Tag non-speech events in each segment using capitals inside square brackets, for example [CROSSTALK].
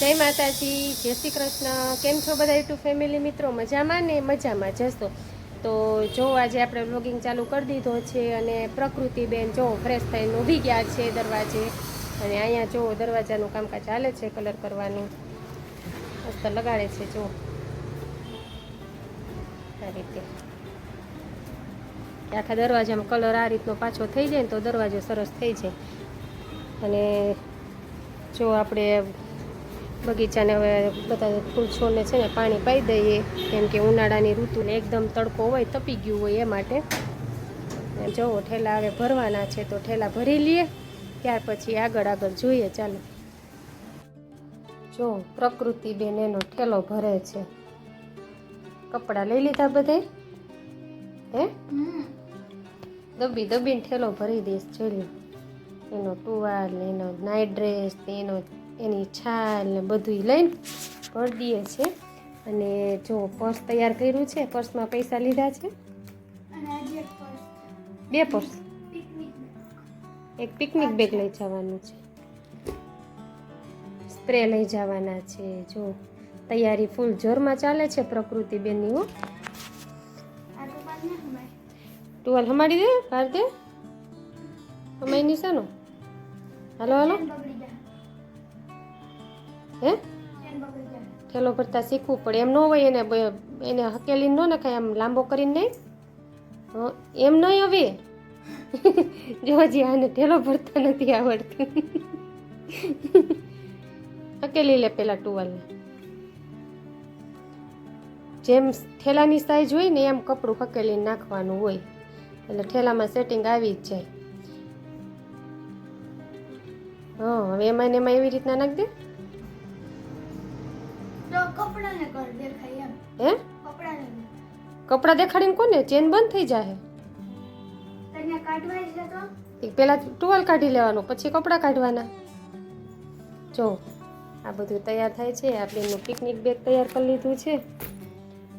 જય માતાજી, જય શ્રી કૃષ્ણ. કેમ છો બધા યુટ્યુબ ફેમિલી મિત્રો? મજામાં ને? મજામાં જશો તો. જો આજે આપણે વ્લોગિંગ ચાલુ કરી દીધો છે અને પ્રકૃતિબેન જો ફ્રેશ થઈને ઊભી ગયા છે દરવાજે. અને અહીંયા જો દરવાજાનું કામકાજ ચાલે છે કલર કરવાનું. મસ્ત લગાડે છે, જો. આ રીતે. આખા દરવાજામાં કલર આ રીતનો પાછો થઈ જાય ને તો દરવાજો સરસ થઈ જાય. અને જો આપણે બગીચાને હવે બધા ફૂલ છોડને છે ને પાણી પાઈ દઈએ. કેમ કે ઉનાળાની ઋતુને એકદમ તડકો હોય તપી ગયું હોય એ માટે. જુઓ ઠેલા હવે ભરવાના છે તો ઠેલા ભરી લઈએ. ત્યાર પછી આગળ આગળ જોઈએ ચાલો. જો પ્રકૃતિ બેન એનો ઠેલો ભરે છે. કપડાં લઈ લીધા બધે? હે? દબી દબીને ઠેલો ભરી દઈશ જોઈ એનો ટુવાલ એનો નાઇટ ડ્રેસ એનો એની છાલ ને બધું લઈને ભરી દઈએ છીએ. અને જો પર્સ તૈયાર કર્યું છે પર્સમાં પૈસા લીધા છે. બે પર્સ? એક પિકનિક બેગ લઈ જવાનું છે. સ્પ્રે લઈ જવાના છે. જો તૈયારી ફૂલ જોરમાં ચાલે છે પ્રકૃતિ બેનની હો. ટુવાલ હમાડી દે ભાર દે. અમારી નિશાનો હાલો હાલો. હે? ઠેલો ભરતા શીખવું પડે. એમ ન હોય એને એને હકેલી ન નખાય, આમ લાંબો કરીને નહીં. એમ નહીં હવે. [LAUGHS] જોજી આને ઠેલો ભરતા નથી આવડતું. [LAUGHS] હકેલી લે પેલા ટુવાલને. જેમ ઠેલાની સાઈઝ હોય ને એમ કપડું હકેલીને નાખવાનું હોય. એટલે ઠેલામાં સેટિંગ આવી જ જાય. હા, હવે એમાં એમાં એવી રીતના નાખ દે. હે? કપડાં દેખાડીને કોને? ચેન બંધ થઈ જાય એક પહેલા ટુવાલ કાઢી લેવાનો પછી કપડાં કાઢવાના. જો આ બધું તૈયાર થાય છે. આ બેનનું પિકનિક બેગ તૈયાર કરી લીધું છે.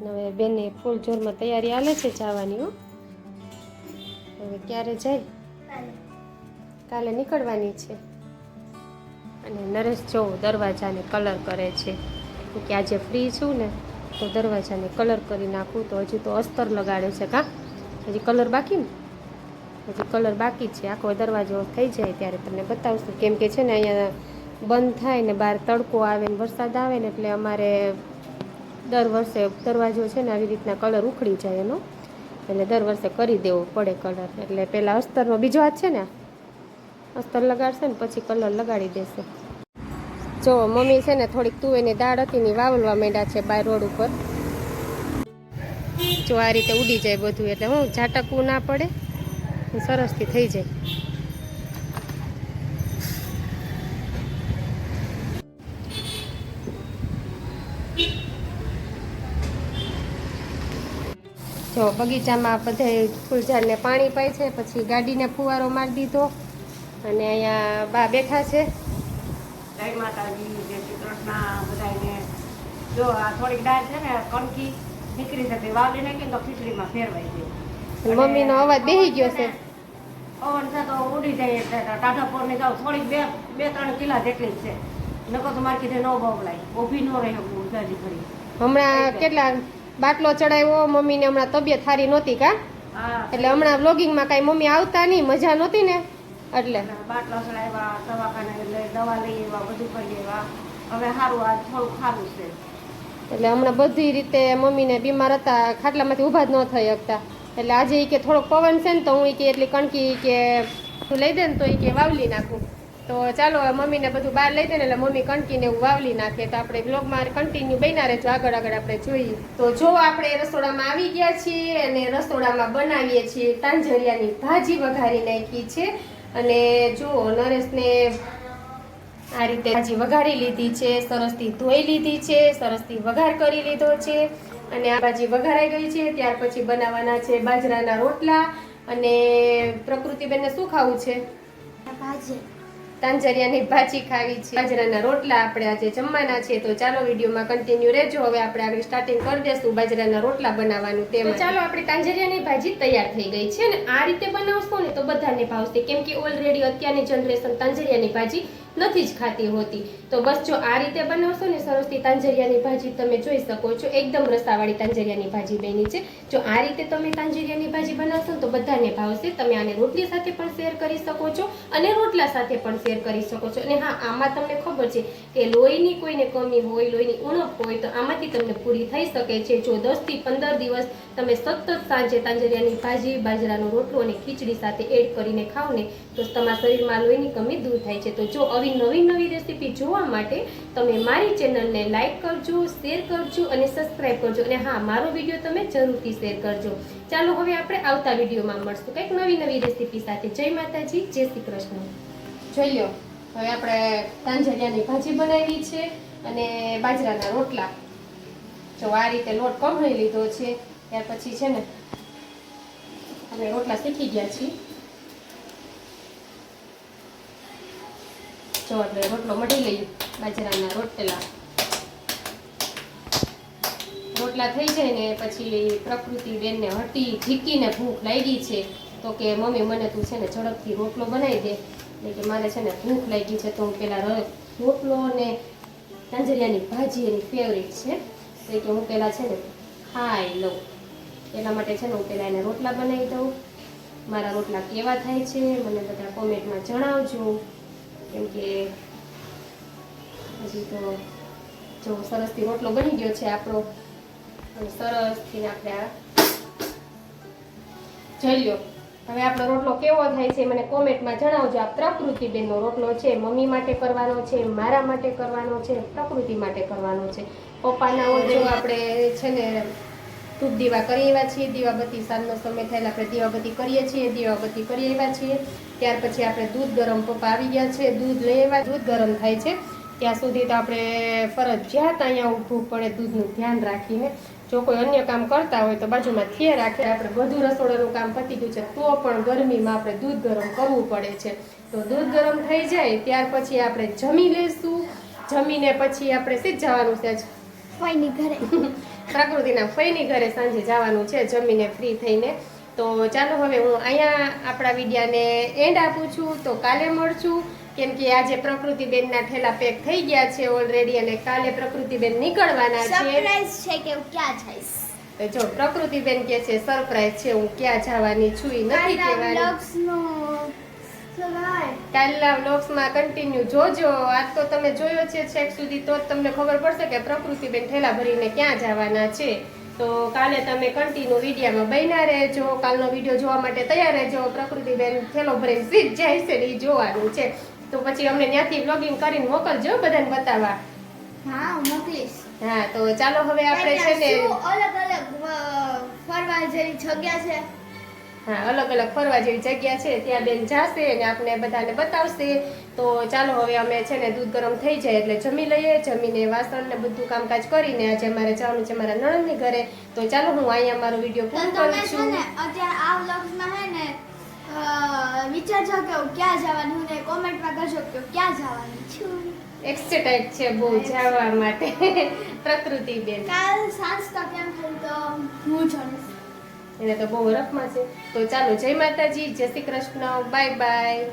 હવે બેનને ફૂલ જોરમાં તૈયારી આલે છે જવાની હો. હવે ક્યારે જાય? કાલે. નીકળવાની છે. અને નરેશ જો દરવાજાને કલર કરે છે. કે આજે ફ્રી છું ને, તો દરવાજાને કલર કરી નાખું. તો હજુ તો અસ્તર લગાડે છે કા? હજી કલર બાકી ને? હજી કલર બાકી છે. આખો દરવાજો થઈ જાય ત્યારે તમને બતાવશું. કેમ કે છે ને અહીંયા બંધ થાય ને બહાર તડકો આવે ને વરસાદ આવે ને એટલે અમારે દર વર્ષે દરવાજો છે ને આવી રીતના કલર ઉખડી જાય એનો. એટલે દર વર્ષે કરી દેવો પડે કલર એટલે પહેલાં અસ્તરનો બીજો હાથ છે ને અસ્તર લગાડશે ને પછી કલર લગાડી દેશે. જો, મમ્મી છે ને થોડીક તુવેરની દાળ હતી ને વાવલવા માંડ્યા છે બાય રોડ ઉપર. જો, આ રીતે ઉડી જાય બધું, એટલે હું ઝાટકવું ના પડે સરસથી થઈ જાય. જો, બગીચામાં બધે ફૂલઝાડને પાણી પાય છે, પછી ગાડીને ફુવારો મારી દીધો, અને અહીંયા બા બેઠા છે. જય માતાજી જય શ્રી કૃષ્ણ. બધાને જો આ થોડીક દાળ છે ને કણકી નીકળી શકે વાવડી નાખી તો ખીચડીમાં ફેરવાઈ જાય મમ્મીનો અવાજ બેહી ગયો છે. પવન છે તો ઉડી જાય એટલે ટાઢા પર ને જાવ થોડીક બે બે ત્રણ કિલા જેટલી છે. નકો તો મારે કીધે ન બવલાય. ઊભી ન રહે ઉજાજી કરી હમણાં કેટલા બાટલો ચડાવ્યો? મમ્મીને હમણાં તબિયત સારી નહોતી કા? એટલે હમણાં વ્લોગિંગમાં કાંઈ મમ્મી આવતા નહીં? મજા નહોતી ને? એટલે. બાટલા ચડાવ્યા દવાખાને એટલે દવા લઈ આવ્યા બધું કરી આવ્યા. હવે સારું આ થોડું સારું છે. એટલે હમણાં બધી રીતે મમ્મીને બીમાર હતા ખાટલામાંથી ઊભા જ ન થઈ શકતા. એટલે આજે એ કે થોડોક પવન છે ને તો હું કે એટલી કણકી કે તું લઈ દે ને તો એ કે વાવલી નાખું. તો ચાલો મમ્મીને બધું બહાર લઈ દે ને એટલે મમ્મી કણકીને એવું વાવલી નાખે. તો આપણે બ્લોગમાં કન્ટિન્યુ બન્યા રહેજો. આગળ આગળ આપણે જોઈએ. તો જો આપણે રસોડામાં આવી ગયા છીએ અને રસોડામાં બનાવીએ છીએ. તાંજરિયાની ભાજી વઘારી નાખી છે. અને જુઓ નરેશને આ રીતે ભાજી વઘારી લીધી છે સરસથી ધોઈ લીધી છે સરસથી વઘાર કરી લીધો છે અને આ ભાજી વઘારાઈ ગઈ છે, ત્યાર પછી બનાવવાના છે બાજરાના રોટલા અને પ્રકૃતિબેનને શું ખાવું છે? તાંજરિયાની ભાજી ખાવી છે. બાજરાના રોટલા આપણે આજે જમવાના છે. તો ચાલો વિડીયોમાં કન્ટિન્યુ રહેજો. હવે આપણે આગળ સ્ટાર્ટિંગ કરી દેશું બાજરાના રોટલા બનાવવાનું તેમ. ચાલો આપણી તાંજરિયાની ભાજી તૈયાર થઈ ગઈ છે ને આ રીતે બનાવશો ને તો બધાને ભાવશે. કેમ કે ઓલરેડી અત્યારની જનરેશન તાંજરિયાની ભાજી નથી જ ખાતી હોતી. તો બસ જો આ રીતે બનાવશો ને સરસથી તાંજરિયાની ભાજી તમે જોઈ શકો છો. એકદમ રસાવાળી તાંજરિયાની ભાજી બની છે. જો આ રીતે તમે તાંજરિયાની ભાજી બનાવશો તો બધાને ભાવશે. તમે આને રોટલી સાથે પણ શેર કરી શકો છો અને રોટલા સાથે પણ શેર કરી શકો છો. અને હા, આમાં તમને ખબર છે કે લોહીની કોઈને કમી હોય, લોહીની ઉણપ હોય, તો આમાંથી તમને પૂરી થઈ શકે છે. જો દસથી પંદર દિવસ તમે સતત સાંજે તાંજરિયાની ભાજી, બાજરાનો રોટલો અને ખીચડી સાથે એડ કરીને ખાઓ ને, તો તમારા શરીરમાં લોહીની કમી દૂર થાય છે. તો જો આવી નવી નવી રેસીપી જોવા માટે તમે મારી ચેનલને લાઇક કરજો, શેર કરજો અને સબસ્ક્રાઈબ કરજો. અને હા, મારો વીડિયો તમે જરૂરથી શેર કરજો. ચાલો, હવે આપણે આવતા વિડીયોમાં મળશું. કંઈક નવી નવી રેસીપી સાથે. જય માતાજી, જય શ્રી કૃષ્ણ. જોઈ હવે આપણે તાંજરિયાની ભાજી બનાવી છે અને બાજરાના રોટલા. જો આ રીતે લોટ કમાઈ લીધો છે, ત્યાર પછી છે ને અમે રોટલા શીખી ગયા છીએ. જો આપણે રોટલો મળી લઈએ, બાજરાના રોટલા. રોટલા થઈ જાય ને પછી પ્રકૃતિ બેનને હટી ઢીકીને ભૂખ લાગી છે, તો કે મમ્મી મને તું છે ને ઝડપથી રોટલો બનાવી દે. એટલે કે મારે છે ને ભૂખ લાગી છે તો હું પહેલાં રોટલો ને તાંજરિયાની ભાજી એની ફેવરિટ છે. તો કે હું પહેલાં છે ને ખાઈ લઉં. એના માટે છે ને હું પહેલાં એને રોટલા બનાવી દઉં. મારા રોટલા કેવા થાય છે મને બધા કોમેન્ટમાં જણાવજો. કેમ કે હજી તો જો સરસથી રોટલો બની ગયો છે આપણો સરસથી આપણે આ જઈ લો હવે આપણો રોટલો કેવો થાય છે મને કોમેન્ટમાં જણાવજો. આ પ્રકૃતિબેનનો રોટલો છે, મમ્મી માટે કરવાનો છે, મારા માટે કરવાનો છે, પ્રકૃતિ માટે કરવાનો છે. પપ્પાના જો આપણે છે ને ધૂપ દીવા કરી આવ્યા છીએ, દીવાબત્તી સાંજનો સમય થયેલા આપણે દીવાબત્તી કરીએ છીએ, દીવાબત્તી કરી આવ્યા છીએ. ત્યાર પછી આપણે દૂધ ગરમ પપ્પા આવી ગયા છે, દૂધ લઈ આવ્યા, દૂધ ગરમ થાય છે. ત્યાં સુધી તો આપણે ફરજિયાત અહીંયા ઊભું પડે, દૂધનું ધ્યાન રાખીને. જો કોઈ અન્ય કામ કરતા હોય તો બાજુમાં થિયે રાખે. આપણે બધું રસોડાનું કામ પતી ગયું છે તો પણ ગરમીમાં આપણે દૂધ ગરમ કરવું પડે છે. તો દૂધ ગરમ થઈ જાય ત્યાર પછી આપણે જમી લેશું. જમીને પછી આપણે સીધ જવાનું છે. ફઈની ઘરે. [LAUGHS] પ્રકૃતિના ફઈની ઘરે સાંજે જવાનું છે જમીને ફ્રી થઈને. તો ચાલો હવે હું અહીંયા આપણા વિડિયાને એન્ડ આપું છું. તો કાલે મળશું. કેમ કે આજે પ્રકૃતિબેનના થેલા પેક થઈ ગયા છે ઓલરેડી અને કાલે પ્રકૃતિબેન નીકળવાના છે. સરપ્રાઈઝ છે કે હું ક્યાં જઈશ? તો જો પ્રકૃતિબેન કે છે સરપ્રાઈઝ છે હું ક્યાં જવાની છું ઈ નથી કાલના કહેવાની? કાલના વ્લોગ્સમાં કન્ટિન્યુ જોજો. આજ તો તમે જોયો છે છેક સુધી તો જ તમને ખબર પડશે કે પ્રકૃતિબેન ઠેલા ભરીને ક્યાં જવાના છે. તો કાલે તમે કન્ટિન્યુ વિડીયામાં બન્યા રહેજો. કાલનો વીડિયો જોવા માટે તૈયાર રહેજો. પ્રકૃતિબેન થેલો ભરીને સીધ જાય છે ને ઈ જોવાનું છે. તો પછી અમને ત્યાંથી બ્લોગિંગ કરીને મોકલજો બધાને બતાવવા. હા હું મોકલીશ. હા તો ચાલો હવે આપણે છે ને અલગ અલગ ફરવા જેવી જગ્યા છે? હા અલગ અલગ ફરવા જેવી જગ્યા છે. ત્યાં બેન જાશે અને આપને બધાને બતાવશે. તો ચાલો હવે અમે છે ને દૂધ ગરમ થઈ જાય એટલે જમી લઈએ. જમીને વાસણ ને બધું કામકાજ કરીને આજે મારે જવાનું છે મારા નણંદની ઘરે. તો ચાલો હું અહીંયા મારો વીડિયો પૂરો કરું છું અત્યારે આ વ્લોગ્સમાં હે ને વિચારજો કે હું ક્યાં જવાનું ને કોમેન્ટમાં કરજો કે ક્યાં જવાની છું. એક્સાઇટેડ છે બહુ જવા માટે. [LAUGHS] પ્રકૃતિ બેન. કાલ સાંજ તક એમ થયું તો હું જાણીશ એને તો બહુ રફમાં છે. તો ચાલો જય માતાજી જય શ્રી કૃષ્ણ બાય બાય.